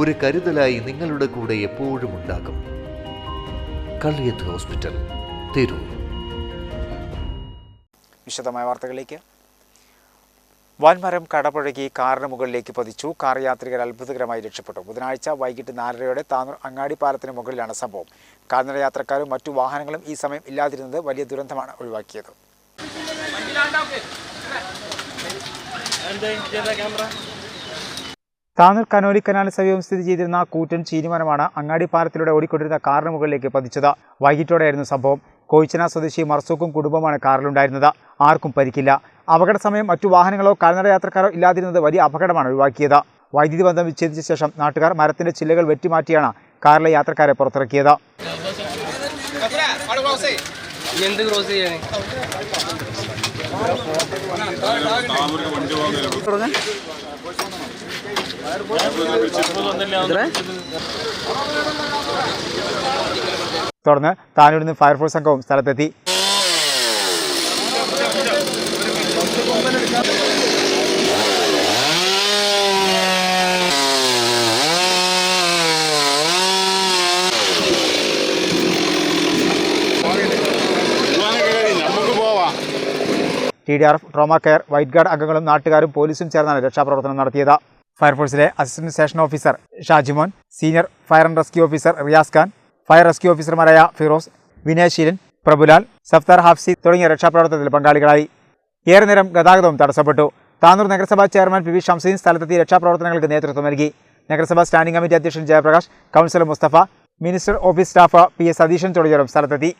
ഒരു കരുതലായി നിങ്ങളുടെ കൂടെ എപ്പോഴും ഉണ്ടാകും. കള്ളിയത്ത് ഹോസ്പിറ്റൽ തിരൂർ. വിശദമായ വാർത്തകളിലേക്ക്. വൻമരം കടപുഴകി കാറിന് മുകളിലേക്ക് പതിച്ചു. കാർ യാത്രികർ അത്ഭുതകരമായി രക്ഷപ്പെട്ടു. ബുധനാഴ്ച വൈകിട്ട് നാലരയോടെ താനൂർ അങ്ങാടി പാലത്തിന് മുകളിലാണ് സംഭവം. കാൽനട യാത്രക്കാരും മറ്റു വാഹനങ്ങളും ഈ സമയം ഇല്ലാതിരുന്നത് വലിയ ദുരന്തമാണ് ഒഴിവാക്കിയത്. താനൂർ കനോലി കനാലിന് സമീപം സ്ഥിതി ചെയ്തിരുന്ന കൂറ്റൻ ചീനിമരമാണ് അങ്ങാടി പാലത്തിലൂടെ ഓടിക്കൊണ്ടിരുന്ന കാറിന് മുകളിലേക്ക് പതിച്ചത്. വൈകിട്ടോടെയായിരുന്നു സംഭവം. കോയിച്ചന സ്വദേശി മർസൂക്കും കുടുംബമാണ് കാറിലുണ്ടായിരുന്നത്. ആർക്കും പരിക്കില്ല. അപകട സമയം മറ്റു വാഹനങ്ങളോ കാൽനട യാത്രക്കാരോ ഇല്ലാതിരുന്നത് വലിയ അപകടമാണ് ഒഴിവാക്കിയത്. വൈദ്യുതി ബന്ധം വിച്ഛേദിച്ച ശേഷം നാട്ടുകാർ മരത്തിന്റെ ചില്ലകൾ വെട്ടിമാറ്റിയാണ് കാറിലെ യാത്രക്കാരെ പുറത്തിറക്കിയത്. എന്ത് ക്രോസ് ചെയ്യണേ തുടർന്ന് താനൂരിൽ നിന്ന് ഫയർഫോഴ്സ് സംഘവും സ്ഥലത്തെത്തി. T D R F trauma care white guard അംഗങ്ങളും നാട്ടുകാരും പോലീസും ചേർന്നാണ് രക്ഷാപ്രവർത്തനം നടത്തിയത്. ഫയർഫോഴ്സിലെ assistant station officer Shajimon senior fire and rescue officer Riyas Khan fire rescue ഓഫീസർമാരായ ഫിറോസ് വിനയശീലൻ പ്രഭുലാൽ സഫ്താർ ഹാഫ്സി തുടങ്ങിയ രക്ഷാപ്രവർത്തനത്തിൽ പങ്കാളികളായി. ഏറെ നേരം ഗതാഗതവും തടസ്സപ്പെട്ടു. താനൂർ നഗരസഭാ ചെയർമാൻ പി വി ഷംസീൻ സ്ഥലത്തെത്തി രക്ഷാപ്രവർത്തനങ്ങൾക്ക് നേതൃത്വം നൽകി. നഗരസഭാ സ്റ്റാൻഡിംഗ് കമ്മിറ്റി അധ്യക്ഷൻ Jayaprakash councillor Mustafa minister office staff P S Satheesan തുടങ്ങിയവരും സ്ഥലത്തെത്തി.